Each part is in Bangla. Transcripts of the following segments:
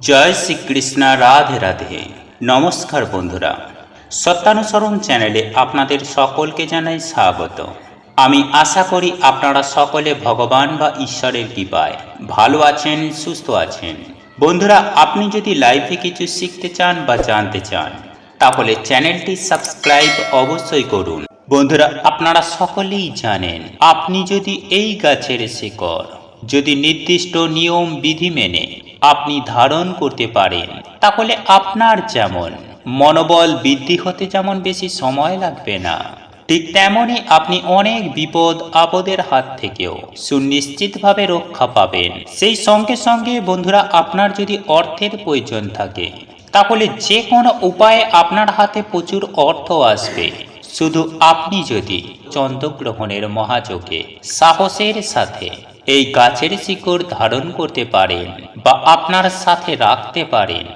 জয় শ্রীকৃষ্ণ, রাধে রাধে। নমস্কার বন্ধুরা, সত্যানুসরণ চ্যানেলে আপনাদের সকলকে জানাই স্বাগত। আমি আশা করি আপনারা সকলে ভগবান বা ঈশ্বরের কৃপায় ভালো আছেন, সুস্থ আছেন। বন্ধুরা, আপনি যদি লাইফে কিছু শিখতে চান বা জানতে চান, তাহলে চ্যানেলটি সাবস্ক্রাইব অবশ্যই করুন। বন্ধুরা, আপনারা সকলেই জানেন, আপনি যদি এই গাছের শিকড়, যদি নির্দিষ্ট নিয়ম, বিধি মেনে আপনি ধারণ করতে পারেন। তাহলে আপনার যেমন মনোবল বৃদ্ধি হতে যেমন বেশি সময় লাগবে না, ঠিক তেমনই আপনি অনেক বিপদ আপদের হাত থেকেও সুনিশ্চিতভাবে রক্ষা পাবেন। সেই সঙ্গে সঙ্গে বন্ধুরা, আপনার যদি অর্থের প্রয়োজন থাকে, তাহলে যে কোনো উপায়ে আপনার হাতে প্রচুর অর্থ আসবে। শুধু আপনি যদি চন্দ্রগ্রহণের মহাযোগে সাহসের সাথে এই গাছের শিকড় ধারণ করতে পারেন বা আপনার সাথে রাখতে পারেন।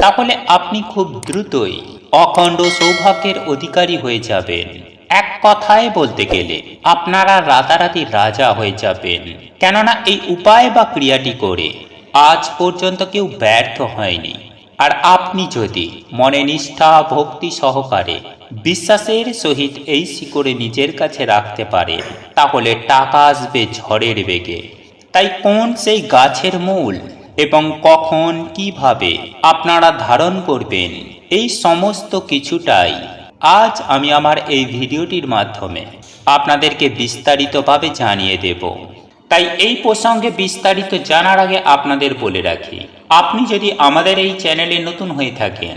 তাহলে আপনি খুব দ্রুতই অখণ্ড সৌভাগ্যের অধিকারী হয়ে যাবেন। এক কথায় বলতে গেলে, আপনারা রাতারাতি রাজা হয়ে যাবেন। কেননা এই উপায় বা ক্রিয়াটি করে আজ পর্যন্ত কেউ ব্যর্থ হয়নি। আর আপনি যদি মনে নিষ্ঠা, ভক্তি সহকারে বিশ্বাসের সহিত এই শিকড়ে নিজের কাছে রাখতে পারে, তাহলে টাকা আসবে ঝড়ের বেগে। তাই কোন সেই গাছের মূল এবং কখন কীভাবে আপনারা ধারণ করবেন, এই সমস্ত কিছুটাই আজ আমি আমার এই ভিডিওটির মাধ্যমে আপনাদেরকে বিস্তারিতভাবে জানিয়ে দেব। তাই এই প্রসঙ্গে বিস্তারিত জানার আগে আপনাদের বলে রাখি, আপনি যদি আমাদের এই চ্যানেলে নতুন হয়ে থাকেন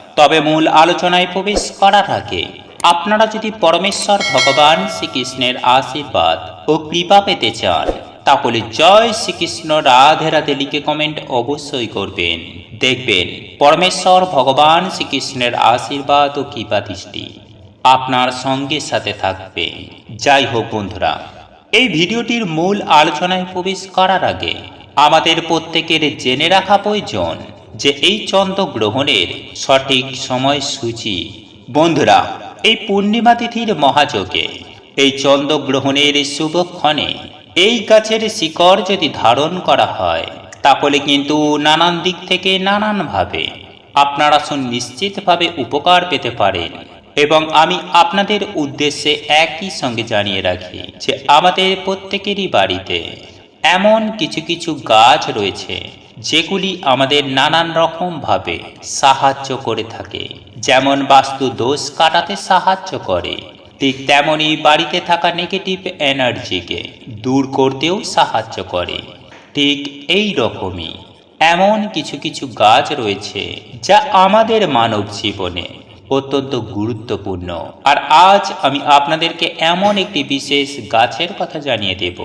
তবে মূল আলোচনায় প্রবেশ করার আগে, আপনারা যদি পরমেশ্বর ভগবান শ্রীকৃষ্ণের আশীর্বাদ ও কৃপা পেতে চান, তাহলে জয় শ্রীকৃষ্ণ রাধে রাধে লিখে কমেন্ট অবশ্যই করবেন। দেখবেন, পরমেশ্বর ভগবান শ্রীকৃষ্ণের আশীর্বাদ ও কৃপা দৃষ্টি আপনার সঙ্গে সাথে থাকবে। যাই হোক বন্ধুরা, এই ভিডিওটির মূল আলোচনায় প্রবেশ করার আগে, আমাদের প্রত্যেকের জেনে রাখা প্রয়োজন যে এই চন্দ্র গ্রহণের সঠিক সময়সূচি। বন্ধুরা, এই পূর্ণিমা তিথির মহাযোগে এই চন্দ্র গ্রহণের শুভক্ষণে এই গাছের শিকড় যদি ধারণ করা হয়, তাহলে কিন্তু নানান দিক থেকে নানানভাবে আপনারা সুনিশ্চিতভাবে উপকার পেতে পারেন। এবং আমি আপনাদের উদ্দেশ্যে একই সঙ্গে জানিয়ে রাখি যে আমাদের প্রত্যেকেরই বাড়িতে এমন কিছু কিছু গাছ রয়েছে যেগুলি আমাদের নানান রকমভাবে সাহায্য করে থাকে। যেমন বাস্তু দোষ কাটাতে সাহায্য করে, ঠিক তেমনই বাড়িতে থাকা নেগেটিভ এনার্জিকে দূর করতেও সাহায্য করে। ঠিক এই রকমই এমন কিছু কিছু গাছ রয়েছে যা আমাদের মানব জীবনে অত্যন্ত গুরুত্বপূর্ণ। আর আজ আমি আপনাদেরকে এমন একটি বিশেষ গাছের কথা জানিয়ে দেব।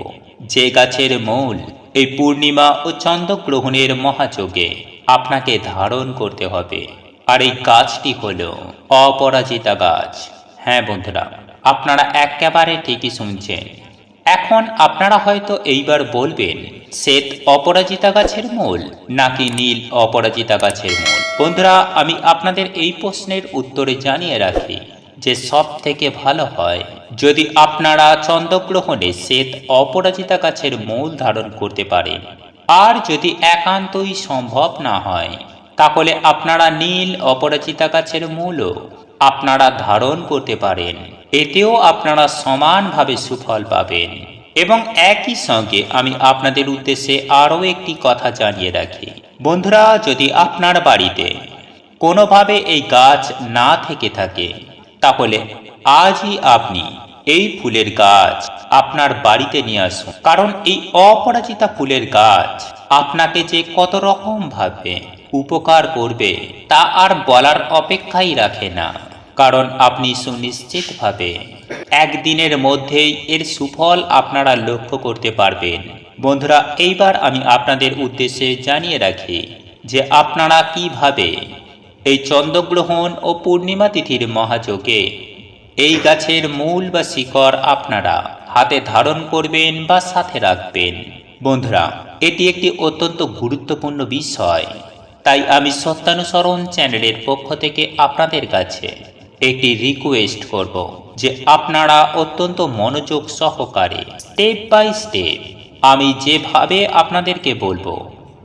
যে গাছের মূল এই পূর্ণিমা ও চন্দ্রগ্রহণের মহাযোগে আপনাকে ধারণ করতে হবে। আর এই গাছটি হল অপরাজিতা গাছ হ্যাঁ বন্ধুরা, আপনারা একেবারে ঠিকই শুনছেন। এখন আপনারা হয়তো এইবার বলবেন, শ্বেত অপরাজিতা গাছের মূল নাকি নীল অপরাজিতা গাছের মূল? বন্ধুরা, আমি আপনাদের এই প্রশ্নের উত্তরে জানিয়ে রাখি যে সব থেকে ভালো হয় যদি আপনারা চন্দ্রগ্রহণে শ্বেত অপরাজিতা গাছের মূল ধারণ করতে পারেন, আর যদি একান্তই সম্ভব না হয়, তাহলে আপনারা নীল অপরাজিতা গাছের মূলও আপনারা ধারণ করতে পারেন। এতেও আপনারা সমানভাবে সুফল পাবেন। এবং একই সঙ্গে আমি আপনাদের উদ্দেশ্যে আরও একটি কথা জানিয়ে রাখি। বন্ধুরা, যদি আপনার বাড়িতে কোনোভাবে এই গাছ না থেকে থাকে, তাহলে আজই আপনি এই ফুলের গাছ আপনার বাড়িতে নিয়ে আসুন। কারণ এই অপরাজিতা ফুলের গাছ আপনাকে যে কত রকম ভাবে উপকার করবে, তা আর বলার অপেক্ষাই রাখে না। কারণ আপনি সুনিশ্চিতভাবে একদিনের মধ্যেই এর সুফল আপনারা লক্ষ্য করতে পারবেন। বন্ধুরা, এইবার আমি আপনাদের উদ্দেশ্যে জানিয়ে রাখি যে আপনারা কীভাবে এই চন্দ্রগ্রহণ ও পূর্ণিমা তিথির মহাযোগে এই গাছের মূল বা শিকড় আপনারা হাতে ধারণ করবেন বা সাথে রাখবেন। বন্ধুরা, এটি একটি অত্যন্ত গুরুত্বপূর্ণ বিষয়। তাই আমি সত্যানুসরণ চ্যানেলের পক্ষ থেকে আপনাদের কাছে একটি রিকোয়েস্ট করব যে আপনারা অত্যন্ত মনোযোগ সহকারে স্টেপ বাই স্টেপ আমি যেভাবে আপনাদেরকে বলব,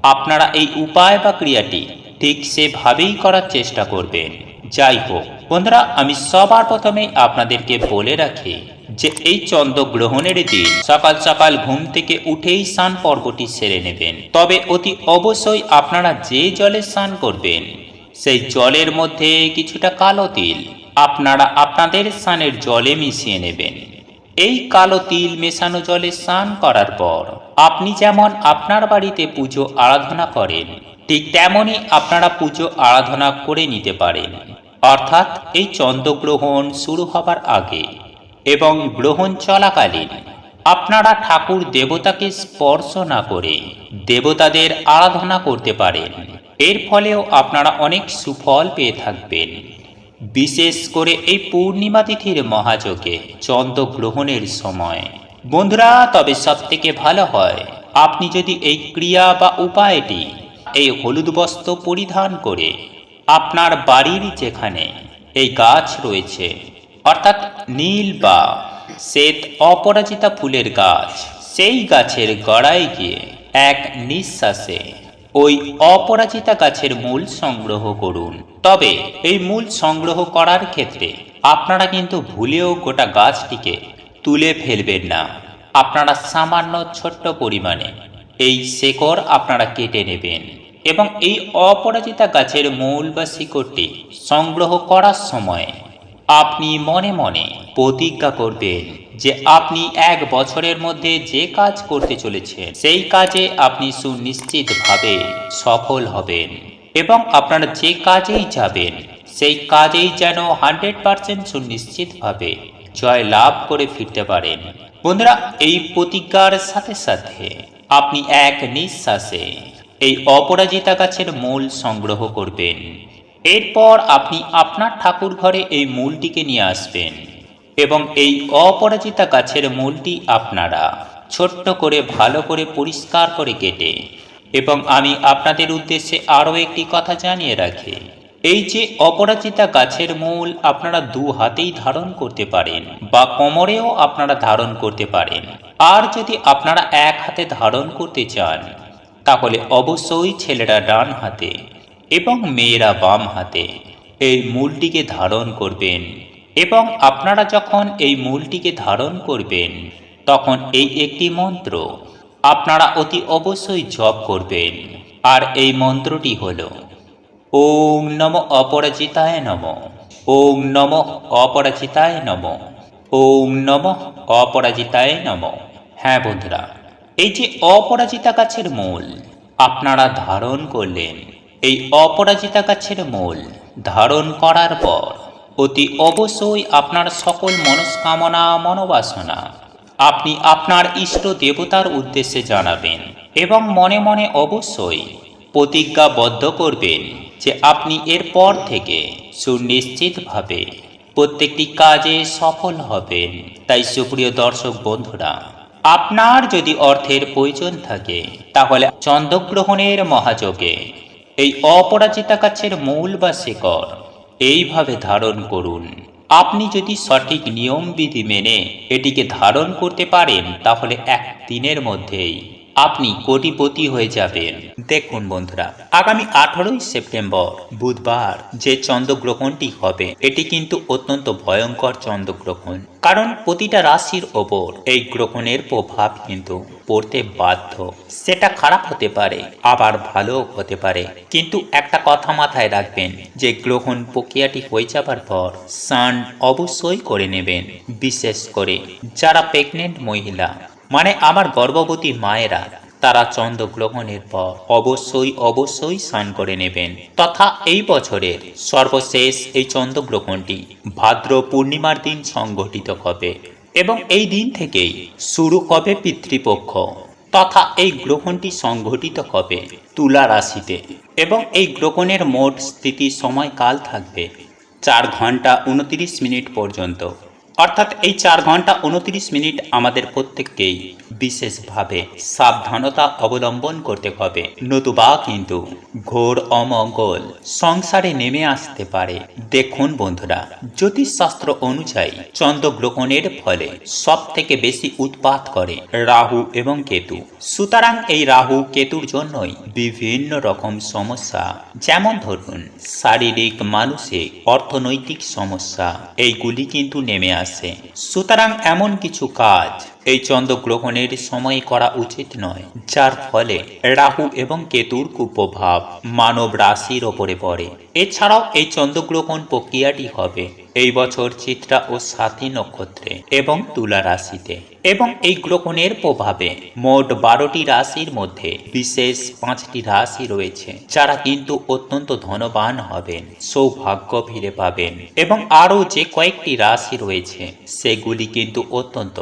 আপনারা এই উপায় বা ক্রিয়াটি ঠিক সেভাবেই করার চেষ্টা করবেন। যাই হোক বন্ধুরা, আমি সবার প্রথমে আপনাদেরকে বলে রাখি যে এই চন্দ্রগ্রহণের দিন সকাল সকাল ঘুম থেকে উঠেই স্নান পর্বটি সেরে নেবেন। তবে অতি অবশ্যই আপনারা যে জলে স্নান করবেন, সেই জলের মধ্যে কিছুটা কালো তিল আপনারা আপনাদের স্নানের জলে মিশিয়ে নেবেন। এই কালো তিল মেশানো জলে স্নান করার পর আপনি যেমন আপনার বাড়িতে পুজো আরাধনা করেন, ঠিক তেমনই আপনারা পুজো আরাধনা করে নিতে পারেন। অর্থাৎ এই চন্দ্রগ্রহণ শুরু হবার আগে এবং গ্রহণ চলাকালীন আপনারা ঠাকুর দেবতাকে স্পর্শ না করে দেবতাদের আরাধনা করতে পারেন। এর ফলেও আপনারা অনেক সুফল পেয়ে থাকবেন। বিশেষ করে এই পূর্ণিমা তিথির মহাযোগে চন্দ্রগ্রহণের সময়। বন্ধুরা, তবে সব থেকে ভালো হয়, আপনি যদি এই ক্রিয়া বা উপায়টি, এই হলুদ বস্ত্র পরিধান করে আপনার বাড়ির যেখানে এই গাছ রয়েছে, অর্থাৎ নীল বা শ্বেত অপরাজিতা ফুলের গাছ, সেই গাছের গড়ায় গিয়ে এক নিঃশ্বাসে ওই অপরাজিতা গাছের মূল সংগ্রহ করুন। তবে এই মূল সংগ্রহ করার ক্ষেত্রে আপনারা কিন্তু ভুলেও গোটা গাছটিকে তুলে ফেলবেন না। আপনারা সামান্য ছোট্ট পরিমাণে এই শেকড় আপনারা কেটে নেবেন। এবং এই অপরাজিতা গাছের মূল বা শিকড়টি সংগ্রহ করার সময় আপনি মনে মনে প্রতিজ্ঞা করবেন যে আপনি এক বছরের মধ্যে যে কাজ করতে চলেছেন, সেই কাজে আপনি সুনিশ্চিতভাবে সফল হবেন এবং আপনারা যে কাজেই যাবেন, সেই কাজেই যেন হান্ড্রেড পারসেন্ট সুনিশ্চিতভাবে জয় লাভ করে ফিরতে পারেন। বন্ধুরা, এই প্রতিজ্ঞার সাথে সাথে আপনি এক নিঃশ্বাসে এই অপরাজিতা গাছের মূল সংগ্রহ করবেন। এরপর আপনি আপনার ঠাকুর ঘরে এই মূলটিকে নিয়ে আসবেন এবং এই অপরাজিতা গাছের মূলটি আপনারা ছোট্ট করে, ভালো করে পরিষ্কার করে কেটে এবং আমি আপনাদের উদ্দেশ্যে আরও একটি কথা জানিয়ে রাখি। এই যে অপরাজিতা গাছের মূল আপনারা দু হাতেই ধারণ করতে পারেন বা কোমরেও আপনারা ধারণ করতে পারেন। আর যদি আপনারা এক হাতে ধারণ করতে চান তাহলে অবশ্যই ছেলেরা ডান হাতে এবং মেয়েরা বাম হাতে এই মূলটিকে ধারণ করবেন। এবং আপনারা যখন এই মূলটিকে ধারণ করবেন, তখন এই একটি মন্ত্র আপনারা অতি অবশ্যই জপ করবেন। আর এই মন্ত্রটি হল ওং নম অপরাজিতায় নম ওং নম অপরাজিতায় নম ওং নম অপরাজিতায় নম। হ্যাঁ বন্ধুরা এই যে অপরাজিতা গাছের মূল, আপনারা ধারণ করলেন। এই অপরাজিতা গাছের মূল ধারণ করার পর অতি অবশ্যই আপনার সকল মনস্কামনা, মনোবাসনা আপনি আপনার ইষ্ট দেবতার উদ্দেশ্যে জানাবেন এবং মনে মনে অবশ্যই প্রতিজ্ঞাবদ্ধ করবেন যে আপনি এরপর থেকে সুনিশ্চিতভাবে প্রত্যেকটি কাজে সফল হবেন। তাই সুপ্রিয় দর্শক বন্ধুরা আপনার যদি অর্থের প্রয়োজন থাকে, তাহলে চন্দ্রগ্রহণের মহাযোগে, এই অপরাজিতা কাছের মূল বা শেকর এইভাবে ধারণ করুন। আপনি যদি সঠিক নিয়মবিধি মেনে এটিকে ধারণ করতে পারেন, তাহলে এক দিনের মধ্যেই আপনি কোটিপতি হয়ে যাবেন। দেখুন বন্ধুরা, আগামী আঠারোই সেপ্টেম্বর, বুধবার যে চন্দ্রগ্রহণটি হবে, এটি কিন্তু অত্যন্ত ভয়ঙ্কর চন্দ্রগ্রহণ। কারণ প্রতিটা রাশির ওপর এই গ্রহণের প্রভাব কিন্তু পড়তে বাধ্য। সেটা খারাপ হতে পারে, আবার ভালো হতে পারে। কিন্তু একটা কথা মাথায় রাখবেন, যে গ্রহণ প্রক্রিয়াটি হয়ে যাবার পর স্নান অবশ্যই করে নেবেন। বিশেষ করে যারা প্রেগনেন্ট মহিলা মানে আমার গর্ভবতী মায়েরা, তারা চন্দ্রগ্রহণের পর অবশ্যই অবশ্যই স্নান করে নেবেন। তথা এই বছরের সর্বশেষ এই চন্দ্রগ্রহণটি ভাদ্র পূর্ণিমার দিন সংঘটিত হবে এবং এই দিন থেকেই শুরু হবে পিতৃপক্ষ। তথা এই গ্রহণটি সংঘটিত হবে তুলা রাশিতে এবং এই গ্রহণের মোট স্থিতি সময়কাল থাকবে চার ঘণ্টা উনত্রিশ মিনিট পর্যন্ত। অর্থাৎ এই চার ঘণ্টা উনত্রিশ মিনিট আমাদের প্রত্যেককেই বিশেষভাবে সাবধানতা অবলম্বন করতে হবে। নতুবা কিন্তু ঘোর অমঙ্গল সংসারে নেমে আসতে পারে। দেখুন বন্ধুরা, জ্যোতিষশাস্ত্র অনুযায়ী চন্দ্রগ্রহণের ফলে সব থেকে বেশি উৎপাত করে রাহু এবং কেতু। সুতরাং এই রাহু কেতুর জন্যই বিভিন্ন রকম সমস্যা, যেমন ধরুন শারীরিক, মানসিক, অর্থনৈতিক সমস্যা, এইগুলি কিন্তু নেমে আসে সুতরাং এমন কিছু কাজ এই চন্দ্রগ্রহণের সময় করা উচিত নয়, যার ফলে রাহু এবং কেতুর কুপ্রভাব মানব রাশির ওপরে পড়ে। এছাড়াও এই চন্দ্রগ্রহণ প্রক্রিয়াটি হবে এই বছর চিত্রা ও সাথী নক্ষত্রে এবং তুলা রাশিতে। এবং এই গ্রহণের প্রভাবে মোট বারোটি রাশির মধ্যে বিশেষ পাঁচটি রাশি রয়েছে, যারা কিন্তু অত্যন্ত ধনবান হবেন, সৌভাগ্য ফিরে পাবেন এবং আরও যে কয়েকটি রাশি রয়েছে, সেগুলি কিন্তু অত্যন্ত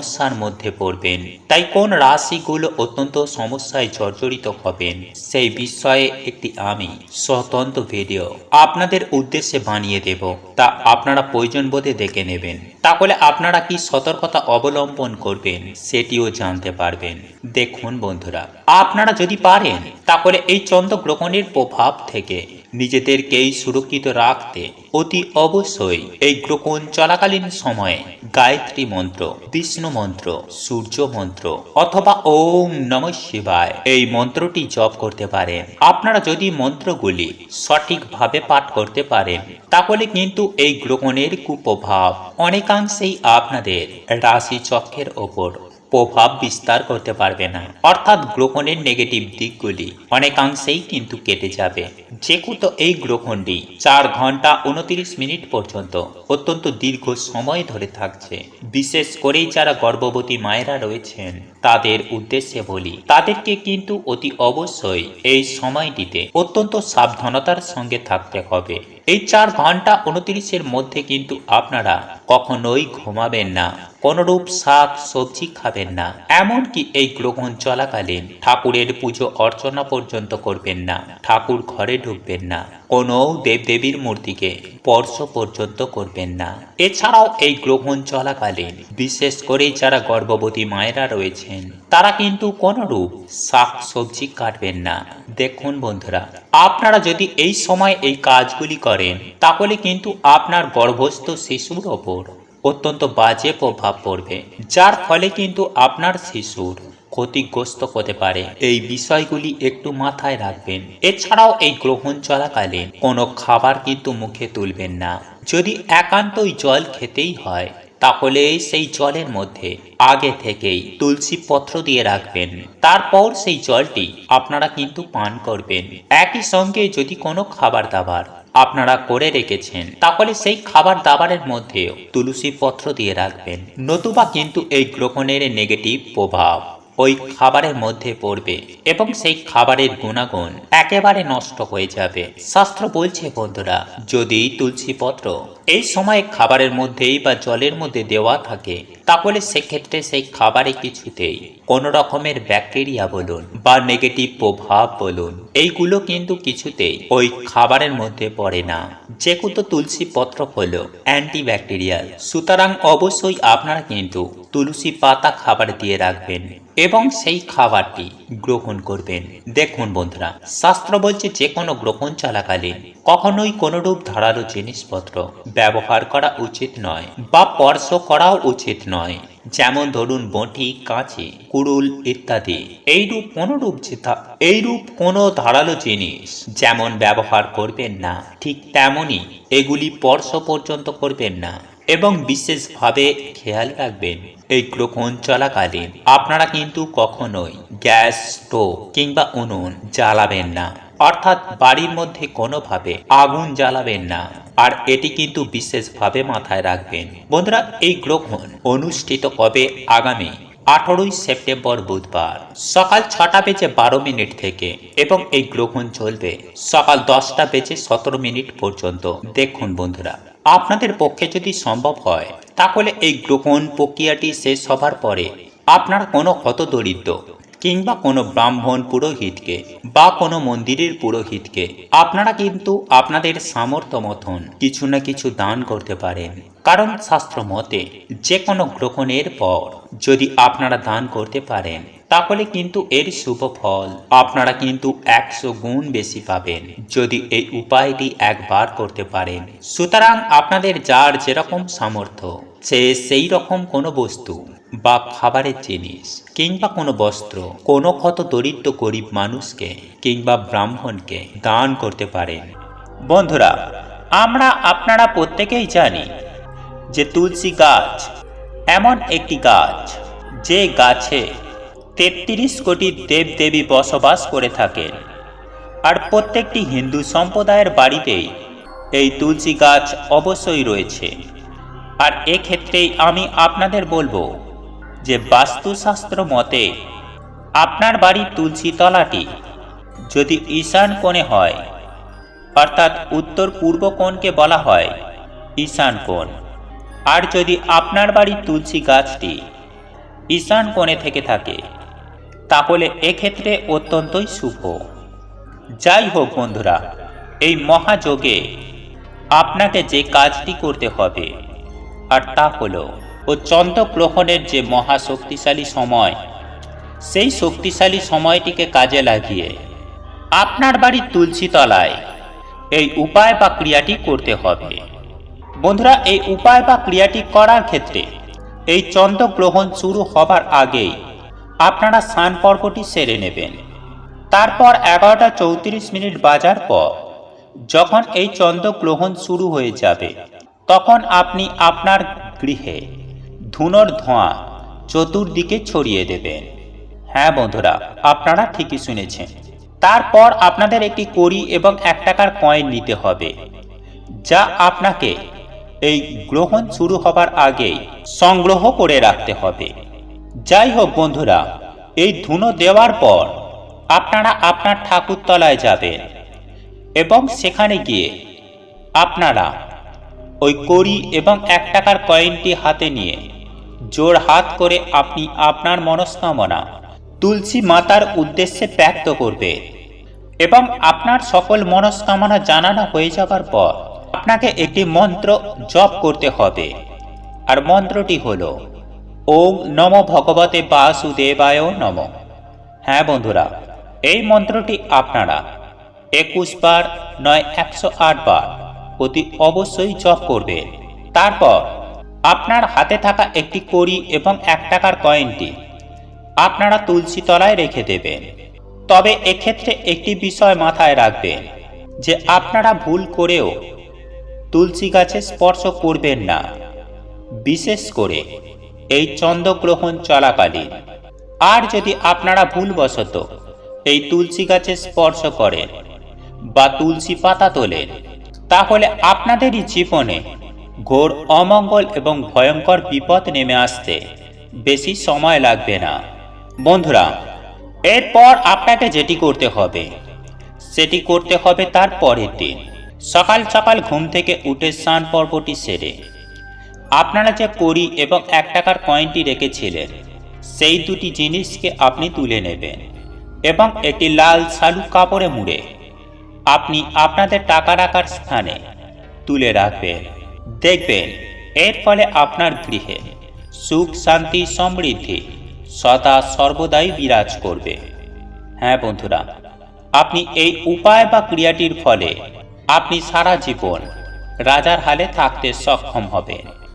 সমস্যার মধ্যে পড়বেন। তাই কোন রাশিগুলো অত্যন্ত সমস্যায় জর্জরিত হবেন, সেই বিষয়ে একটি আমি স্বতন্ত্র ভিডিও আপনাদের উদ্দেশ্যে বানিয়ে দেব। তা আপনারা প্রয়োজন বোধে দেখে নেবেন। তাহলে আপনারা কি সতর্কতা অবলম্বন করবেন, সেটিও জানতে পারবেন। দেখুন বন্ধুরা, আপনারা যদি পারেন, তাহলে এই চন্দ্রগ্রহণের প্রভাব থেকে নিজেদেরকেই সুরক্ষিত রাখতে অতি অবশ্যই এই গ্রহণ চলাকালীন সময়ে গায়ত্রী মন্ত্র, বিষ্ণু মন্ত্র, সূর্য মন্ত্র অথবা ওম নম শিবায় এই মন্ত্রটি জপ করতে পারেন। আপনারা যদি মন্ত্রগুলি সঠিকভাবে পাঠ করতে পারেন, তাহলে কিন্তু এই গ্রহণের কুপ্রভাব অনেকাংশেই আপনাদের রাশি চক্রের ওপর প্রভাব বিস্তার করতে পারবে না। অর্থাৎ গ্রহণের নেগেটিভ দিকগুলি অনেকাংশেই কিন্তু কেটে যাবে। যেহেতু এই গ্রহণটি চার ঘণ্টা উনত্রিশ মিনিট পর্যন্ত অত্যন্ত দীর্ঘ সময় ধরে থাকছে। বিশেষ করেই যারা গর্ভবতী মায়েরা রয়েছেন, তাদের উদ্দেশ্যে বলি, তাদেরকে কিন্তু অতি অবশ্যই এই সময়টিতে অত্যন্ত সাবধানতার সঙ্গে থাকতে হবে। এই চার ঘণ্টা উনত্রিশের মধ্যে কিন্তু আপনারা কখনোই ঘুমাবেন না। কোনরূপ শাক সবজি খাবেন না, এমনকি এই গ্রহণ চলাকালীন ঠাকুরের পুজো অর্চনা পর্যন্ত করবেন না, ঠাকুর ঘরে ঢুকবেন না, কোনো দেবদেবীর মূর্তিকে স্পর্শ পর্যন্ত করবেন না। এছাড়াও এই গ্রহণ চলাকালীন বিশেষ করে যারা গর্ভবতী মায়েরা রয়েছেন, তারা কিন্তু কোনরূপ শাক সবজি কাটবেন না। দেখুন বন্ধুরা, আপনারা যদি এই সময় এই কাজগুলি করেন, তাহলে কিন্তু আপনার গর্ভস্থ শিশুর ওপর অত্যন্ত বাজে প্রভাব পড়বে, যার ফলে কিন্তু আপনার শিশুর ক্ষতিগ্রস্ত হতে পারে। এই বিষয়গুলি একটু মাথায় রাখবেন। এছাড়াও এই গ্রহণ চলাকালীন কোনো খাবার কিন্তু মুখে তুলবেন না। যদি একান্তই জল খেতেই হয়, তাহলে সেই জলের মধ্যে আগে থেকেই তুলসী পত্র দিয়ে রাখবেন। তারপর সেই জলটি আপনারা কিন্তু পান করবেন। একই সঙ্গে যদি কোনো খাবার দাবার আপনারা করে রেখেছেন। তাহলে সেই খাবার দাবারের মধ্যেও তুলসী পত্র দিয়ে রাখবেন। নতুবা কিন্তু এই গ্রহণের নেগেটিভ প্রভাব। ওই খাবারের মধ্যে পড়বে এবং সেই খাবারের গুণাগুণ একেবারে নষ্ট হয়ে যাবে। শাস্ত্র বলছে, বন্ধুরা, যদি তুলসী পত্র এই সময় খাবারের মধ্যেই বা জলের মধ্যে দেওয়া থাকে, তাহলে সেক্ষেত্রে সেই খাবারে কিছুতেই কোনো রকমের ব্যাকটেরিয়া বলুন বা নেগেটিভ প্রভাব বলুন, এইগুলো কিন্তু কিছুতেই ওই খাবারের মধ্যে পড়ে না। যেহেতু তুলসী পত্র হলো অ্যান্টিব্যাকটেরিয়াল, সুতরাং অবশ্যই আপনারা কিন্তু তুলসী পাতা খাবার দিয়ে রাখবেন। এবং সেই খাবারটি গ্রহণ করবেন। দেখুন বন্ধুরা, শাস্ত্র বলছে যে কোনো গ্রহণ চলাকালীন কখনোই কোনোরূপ ধারালো জিনিসপত্র ব্যবহার করা উচিত নয় বা স্পর্শ করাও উচিত নয়। যেমন ধরুন বঁটি, কাঁচি, কুড়ুল ইত্যাদি। এইরূপ কোনরূপ যেটা এইরূপ কোনো ধারালো জিনিস যেমন ব্যবহার করবেন না, ঠিক তেমনই এগুলি স্পর্শ পর্যন্ত করবেন না। এবং বিশেষভাবে খেয়াল রাখবেন, এই গ্রহণ চলাকালীন আপনারা কিন্তু কখনোই গ্যাস স্টোভ কিংবা উনুন জ্বালাবেন না। অর্থাৎ বাড়ির মধ্যে কোনোভাবে আগুন জ্বালাবেন না। আর এটি কিন্তু বিশেষভাবে মাথায় রাখবেন। বন্ধুরা, এই গ্রহণ অনুষ্ঠিত হবে আগামী আঠারোই সেপ্টেম্বর বুধবার সকাল ছটা বেজে বারো মিনিট থেকে এবং এই গ্রহণ চলবে সকাল দশটা বেজে সতেরো মিনিট পর্যন্ত। দেখুন বন্ধুরা, আপনাদের পক্ষে যদি সম্ভব হয়, তাহলে এই গ্রহণ প্রক্রিয়াটি শেষ হবার পরে আপনার কোনো হতদরিদ্র কিংবা কোনো ব্রাহ্মণ পুরোহিতকে বা কোনো মন্দিরের পুরোহিতকে আপনারা কিন্তু আপনাদের সামর্থ্য মতন কিছু না কিছু দান করতে পারেন। কারণ শাস্ত্র মতে যে কোনো গ্রহণের পর যদি আপনারা দান করতে পারেন, তাহলে কিন্তু এর শুভ ফল আপনারা কিন্তু একশো গুণ বেশি পাবেন যদি এই উপায়টি একবার করতে পারেন। সুতরাং আপনাদের যার যেরকম সামর্থ্য, সে সেই রকম কোনো বস্তু বা খাবারের জিনিস কিংবা কোনো বস্ত্র, কোনো ক্ষত দরিদ্র গরিব মানুষকে কিংবা ব্রাহ্মণকে দান করতে পারেন। বন্ধুরা, আমরা আপনারা প্রত্যেকেই জানি যে তুলসী গাছ এমন একটি গাছ যে গাছে তেত্রিশ কোটি দেবদেবী বসবাস করে থাকেন। আর প্রত্যেকটি হিন্দু সম্প্রদায়ের বাড়িতেই এই তুলসী গাছ অবশ্যই রয়েছে। আর এক্ষেত্রেই আমি আপনাদের বলব যে বাস্তুশাস্ত্র মতে আপনার বাড়ির তুলসী তলাটি যদি ঈশান কোণে হয়, অর্থাৎ উত্তর পূর্ব কোণকে বলা হয় ঈশান কোণ, আর যদি আপনার বাড়ির তুলসী গাছটি ঈশান কোণে থেকে থাকে, তাহলে এক্ষেত্রে অত্যন্তই শুভ। যাই হোক বন্ধুরা, এই মহাযোগে আপনাকে যে কাজটি করতে হবে, আর তা হলো ও চন্দ্রগ্রহণের যে মহা শক্তিশালী সময়, সেই শক্তিশালী সময়টিকে কাজে লাগিয়ে আপনার বাড়ির তুলসী তলায় এই উপায় বা ক্রিয়াটি করতে হবে। বন্ধুরা, এই উপায় বা ক্রিয়াটি করার ক্ষেত্রে এই চন্দ্রগ্রহণ শুরু হবার আগেই আপনারা স্নান পর্বটি সেরে নেবেন। তারপর এগারোটা চৌত্রিশ মিনিট বাজার পর যখন এই চন্দ্রগ্রহণ শুরু হয়ে যাবে, তখন আপনি আপনার গৃহে ধুনোর ধোঁয়া চতুর্দিকে ছড়িয়ে দেবেন। হ্যাঁ বন্ধুরা, আপনারা ঠিকই শুনেছেন। তারপর আপনাদের একটি কড়ি এবং এক টাকার কয়েন নিতে হবে, যা আপনাকে এই গ্রহণ শুরু হবার আগেই সংগ্রহ করে রাখতে হবে। যাই হোক বন্ধুরা, এই ধুনো দেওয়ার পর আপনারা আপনার ঠাকুরতলায় যাবেন এবং সেখানে গিয়ে আপনারা ওই কড়ি এবং এক টাকার কয়েনটি হাতে নিয়ে জোর হাত করে আপনি আপনার মনস্কামনা তুলসী মাতার উদ্দেশ্যে ব্যক্ত করবে এবং আপনার সকল মনস্কামনা জানানো হয়ে যাবার পর আপনাকে একটি মন্ত্র জপ করতে হবে। আর মন্ত্রটি হল, ওম নম ভগবতে বাসুদেবায় নম। হ্যাঁ বন্ধুরা, এই মন্ত্রটি আপনারা একুশ বার নয় একশো আট বার অতি অবশ্যই জপ করবেন তারপর আপনার হাতে থাকা একটি কড়ি এবং এক টাকার কয়েনটি আপনারা তুলসী তলায় রেখে দেবেন। তবে এক্ষেত্রে একটি বিষয় মাথায় রাখবেন যে আপনারা ভুল করেও তুলসী গাছে স্পর্শ করবেন না। বিশেষ করে এই চন্দ্রগ্রহণ চলাকালীন। আর যদি আপনারা ভুলবশত এই তুলসী গাছে স্পর্শ করেন বা তুলসী পাতা তোলেন, তাহলে আপনাদেরই জীবনে ঘোর, অমঙ্গল এবং ভয়ঙ্কর বিপদ নেমে আসতে বেশি সময় লাগবে না। বন্ধুরা, এরপর আপনাকে যেটি করতে হবে, সেটি করতে হবে তার পরের দিন। সকাল সকাল ঘুম থেকে উঠে স্নান পর্বটি সেরে। আপনারা যে কড়ি এবং এক টাকার কয়েনটি রেখেছিলেন, সেই দুটি জিনিসকে আপনি তুলে নেবেন এবং একটি লাল শালু কাপড়ে মুড়ে আপনি আপনাদের টাকা রাখার স্থানে তুলে রাখবেন। দেখবেন, এর ফলে আপনার গৃহে সুখ, শান্তি, সমৃদ্ধি সদা সর্বদাই বিরাজ করবে। হ্যাঁ বন্ধুরা, আপনি এই উপায় বা ক্রিয়াটির ফলে আপনি সারা জীবন রাজার হালে থাকতে সক্ষম হবেন।